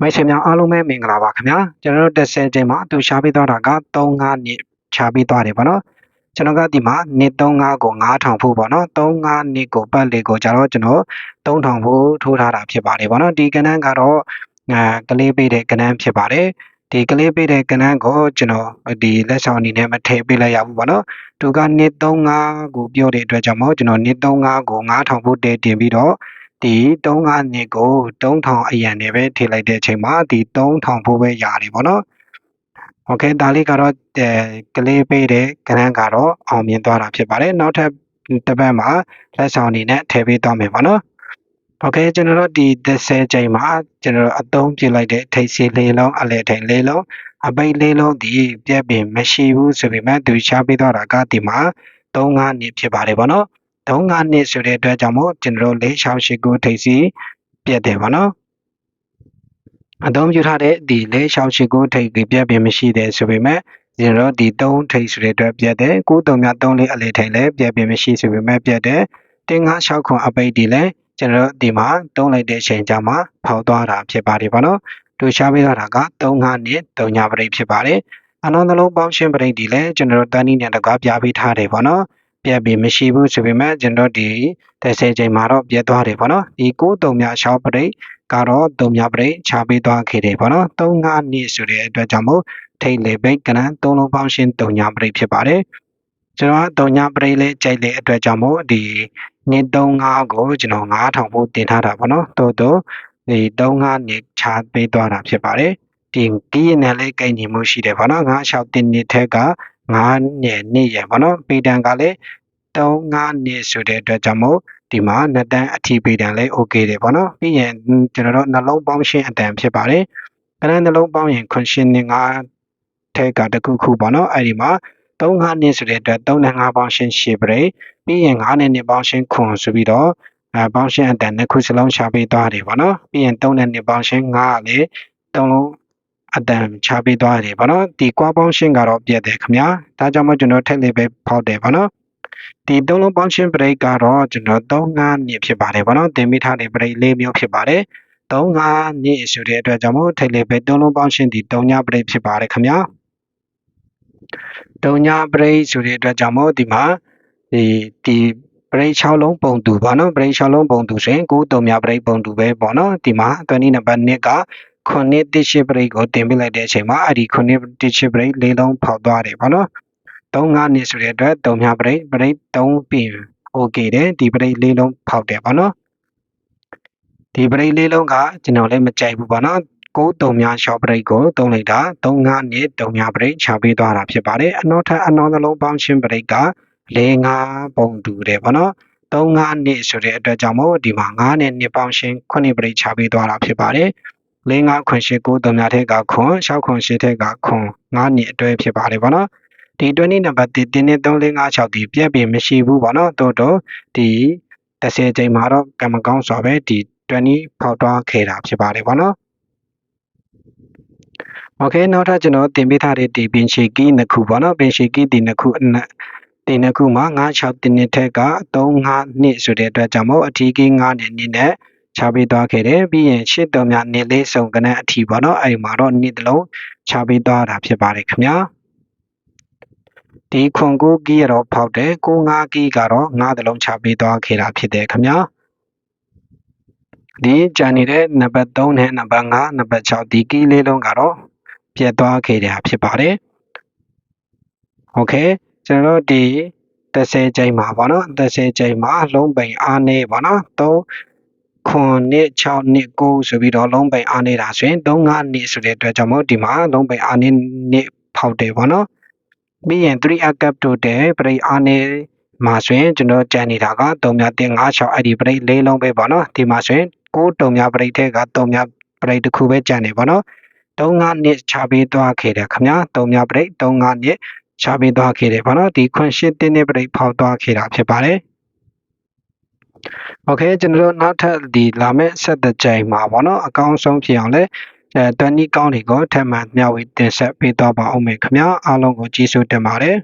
မိတ်ဆွေများအားလုံးပဲမင်္ဂလာပါခင်ဗျာကျွန်တော်တို့10ချိန်မှာအတူရှားပေးသွားတာက35နှစ်ရှားပေးသွားတယ်ပေါ့နော်ကျွန်တော်ကဒီမှာနှစ်35ကို9000ဖို့ပေါ့နော်35နှစ်ကိုပတ်လေကိုကြတော့ကျွန်တော်3000ဖို့ထိုးထားတာဖြစ်ပါတယ်ပေါ့နော်ဒီကဏ္ဍကတော့အဲကလေးပေးတဲ့ကဏ္ဍဖြစ်ပါတယ်ဒီကလေးပေးတဲ့ကဏ္ဍကိုကျွန်တော်ဒီလက်ဆောင်အနေနဲ့မထည့်ပေးလိုက်ရဘူးပေါ့နော်သူကနှစ်35ကိုပြောတဲ့အတွက်ကြောင့်မို့ကျွန်တော်နှစ်35ကို9000ဖို့တည်တင်ပြီးတော့ ဒီ35နှစ်ကို3000အရန်နဲ့ပဲထည့်လိုက်တဲ့အချိန်မှာဒီ3000ဖို့ပဲရတယ်ပေါ့နော်โอเคဒါလေးကတော့အဲကလေးပေးတဲ့ကဏ္ဍကတော့အောင်မြင်သွားတာဖြစ်ပါတယ်နောက်ထပ်တစ်ပတ်မှာလက်ဆောင်အနေနဲ့ထည့်ပေးသွားမယ်ပေါ့နော်โอเคကျွန်တော်တို့ဒီ30ချိန်မှာကျွန်တော်တို့အသုံးပြလိုက်တဲ့ထိတ်စီလေးလုံးအလဲထိန်လေးလုံးအပိတ်လေးလုံးဒီပြက်ပင်မရှိဘူးဆိုပေမဲ့သူရှားပေးသွားတာကဒီမှာ35နှစ်ဖြစ်ပါတယ်ပေါ့နော် 35နှစ်ဆိုတဲ့အတွက်ကြောင့်မို့ကျွန်တော်တို့၄689ထိတ်စီပြက်တယ်ပေါ့နော်အသုံးပြုထားတဲ့ဒီ၄689ထိတ်ဒီပြက်ပင်မရှိတယ်ဆိုပေမဲ့ကျွန်တော်ဒီ3ထိတ်ဆိုတဲ့အတွက်ပြက်တယ်93မြ3လေးအလဲထိန်လည်းပြက်ပင်မရှိဆိုပေမဲ့ပြက်တယ်တင်9 6ခွန်အပိတ်ဒီလည်းကျွန်တော်ဒီမှာတုံးလိုက်တဲ့အချိန်ကြာမှာဖောက်သွားတာဖြစ်ပါတယ်ပေါ့နော်တူရှားပေးတာက35နှစ်3ညပရိတ်ဖြစ်ပါတယ်အနောက်နှလုံးပေါင်းရှင်းပရိတ်ဒီလည်းကျွန်တော်တန်းနည်းနဲ့တကားပြပေးထားတယ်ပေါ့နော် ပြက်ပြီးမရှိဘူးဆိုပေမဲ့ကျွန်တော်ဒီ30ချိန်မှာတော့ပြက်သွားတယ်ပေါ့နော်ဒီ93မြရှောင်းပရိတ်ကတော့3ညပရိတ်ချပေးသွားခဲ့တယ်ပေါ့နော်35နှစ်ဆိုတဲ့အတွက်ကြောင့်မို့ထိတ်လေပိတ်ကနန်း3လုံးပေါင်းရှင်း3ညပရိတ်ဖြစ်ပါတယ်ကျွန်တော်တုံညာပရိလေးကြိုက်တဲ့အတွက်ကြောင့်မို့ဒီနှစ်35ကိုကျွန်တော်9000ဖို့တင်ထားတာပေါ့နော်တိုးတိုးဒီ35နှစ်ချပေးသွားတာဖြစ်ပါတယ်ဒီကီးရနဲ့လေးကိန်းညီမှုရှိတယ်ပေါ့နော်96တင်နှစ်ထက်က 9နှစ်နှစ်ရပေါ့နော်ပေတံကလည်း35နှစ်ဆိုတဲ့အတွက်ကြောင့်မို့ဒီမှာနှစ်တန်းအထီပေတံလေး okay တယ်ပေါ့နော်ပြီးရင်ကျွန်တော်တို့နှလုံးပေါင်းရှင်းအတန်ဖြစ်ပါတယ်ကနန်းနှလုံးပေါင်းရင်ခွန်ရှင်းနဲ့9ထက်ကတခုခုပေါ့နော်အဲ့ဒီမှာ3 5နှစ်ဆိုတဲ့အတွက်3နဲ့5ပေါင်းရှင်းရှေ့ပရိပြီးရင်9နဲ့2ပေါင်းရှင်းခွန်ဆိုပြီးတော့အဲပေါင်းရှင်းအတန်နှစ်ခုစလုံးရှာပေးသွားတယ်ပေါ့နော်ပြီးရင်3နဲ့2ပေါင်းရှင်း9ကလေ3လုံး အတန်ချပေးသွားတယ်ပေါ့နော်ဒီကွာပေါင်းရှင်းကတော့ပြည့်တယ်ခင်ဗျာဒါကြောင့်မို့ကျွန်တော်ထက်လေးပဲဖောက်တယ်ပေါ့နော်ဒီသုံးလုံးပေါင်းရှင်းပရိတ်ကတော့ကျွန်တော်3 5နှစ်ဖြစ်ပါတယ်ပေါ့နော်တင်မိထားတဲ့ပရိတ်၄မျိုးဖြစ်ပါတယ်3 5နှစ်ဆိုတဲ့အတွက်ကြောင့်မို့ထိတ်လေးပဲသုံးလုံးပေါင်းရှင်းဒီ3ညပရိတ်ဖြစ်ပါတယ်ခင်ဗျာဒုံညာပရိတ်ဆိုတဲ့အတွက်ကြောင့်မို့ဒီမှာဒီဒီပရိတ်6လုံးပုံတူပေါ့နော်ပရိတ်6လုံးပုံတူဆိုရင်9တုံမြပရိတ်ပုံတူပဲပေါ့နော်ဒီမှာအတွင်းနံပါတ်1က ခုနှစ်တစ်ရှိပရိတ်ကိုတင်ပြလိုက်တဲ့အချိန်မှာအဲ့ဒီခုနှစ်တစ်ရှိပရိတ်လေးလုံးဖောက်သွားတယ်ပေါ့နော်3 5နှစ်ဆိုတဲ့အတွက်တုံမြပရိတ်ပရိတ်3ပြင် okay တယ်ဒီပရိတ်လေးလုံးဖောက်တယ်ပေါ့နော်ဒီပရိတ်လေးလုံးကကျွန်တော်လည်းမကြိုက်ဘူးပေါ့နော်9တုံများရှော့ပရိတ်ကိုသုံးလိုက်တာ35နှစ်တုံများပရိတ်ချပေးသွားတာဖြစ်ပါတယ်အနောက်ထပ်အနောက်နှလုံးပေါင်းရှင်းပရိတ်က45ပုံတူတယ်ပေါ့နော်35နှစ်ဆိုတဲ့အတွက်ကြောင့်မို့ဒီမှာ9နဲ့2ပေါင်းရှင်း9ပရိတ်ချပေးသွားတာဖြစ်ပါတယ် 45ခွန်ရှိ9တုံများထက်ကခွန်6ခွန်ရှိထက်ကခွန်9နှစ်အတွဲဖြစ်ပါတယ်ပေါ့နော်ဒီ20နံပါတ်1 3နဲ့3 4 5 6ဒီပြက်ပင်မရှိဘူးပေါ့နော်တိုးတော့ဒီ30ချိန်မှာတော့ကံမကောင်းစွာပဲဒီ20ဖောက်သွားခဲ့တာဖြစ်ပါတယ်ပေါ့နော်โอเคနောက်ထပ်ကျွန်တော်တင်ပေးထားတဲ့ဒီပင်ရှီကီးနှစ်ခုပေါ့နော်ပင်ရှီကီးဒီနှစ်ခုအနက်ဒီနှစ်ခုမှာ96တင်းနှစ်ထက်က35နှစ်ဆိုတဲ့အတွက်ကြောင့်မို့အထီးကီး9နှစ်နှစ်နဲ့ ချပေးသွားခဲ့တယ်ပြီးရင်ရှစ်တော်များနှစ်လေးစုံကနအထီးပေါ့နော်အဲ့မှာတော့နှစ်တလုံးချပေးသွားတာဖြစ်ပါတယ်ခင်ဗျာဒီခွန်ကိုကီးရတော့ဖောက်တယ်ကိုငါကီးကတော့ငါးတလုံးချပေးသွားခဲ့တာဖြစ်တယ်ခင်ဗျာဒီကြံနေတဲ့နံပါတ်3နဲ့နံပါတ်5နံပါတ်6ဒီကီးလေးလုံးကတော့ပြတ်သွားခဲ့တာဖြစ်ပါတယ်။ Okay ကျွန်တော်တို့ဒီ30ချိန်မှာပေါ့နော်30ချိန်မှာလုံးပိန်အားနေပေါ့နော်3 ခွန်နှစ်6နှစ်9ဆိုပြီးတော့လုံးပိန်အားနေတာဆိုရင်3 5နှစ်ဆိုတဲ့အတွက်ကြောင့်မို့ဒီမှာလုံးပိန်အားနေနှစ်ဖောက်တယ်ပေါ့နော်ပြီးရင်3 a cap total ပြိအားနေမှာဆိုရင်ကျွန်တော်ကြံနေတာက3မြတင်5 6အဲ့ဒီပြိလေးလုံးပဲပေါ့နော်ဒီမှာဆိုရင်6တုံမြပြိထဲက3မြပြိတစ်ခုပဲကြံနေပေါ့နော်35နှစ်ချပေးသွားခဲ့တယ်ခင်ဗျာ3မြပရိတ်35နှစ်ချပေးသွားခဲ့တယ်ဗောနော်ဒီခွန်ရှစ်တင်းနှစ်ပရိတ်ဖောက်သွားခဲ့တာဖြစ်ပါတယ် โอเคကျွန်တော်တို့နောက်ထပ်ဒီလာမယ့်ဆက်တဲ့ကြိမ်မှာဗောနော်အကောင်းဆုံးဖြစ်အောင်လဲအဲတန်နီကောင်းတွေကိုထပ်မံမျှဝေတင်ဆက်ပေးသွားပါအောင်မယ်ခင်ဗျာအားလုံးကိုကျေးဇူးတင်ပါတယ်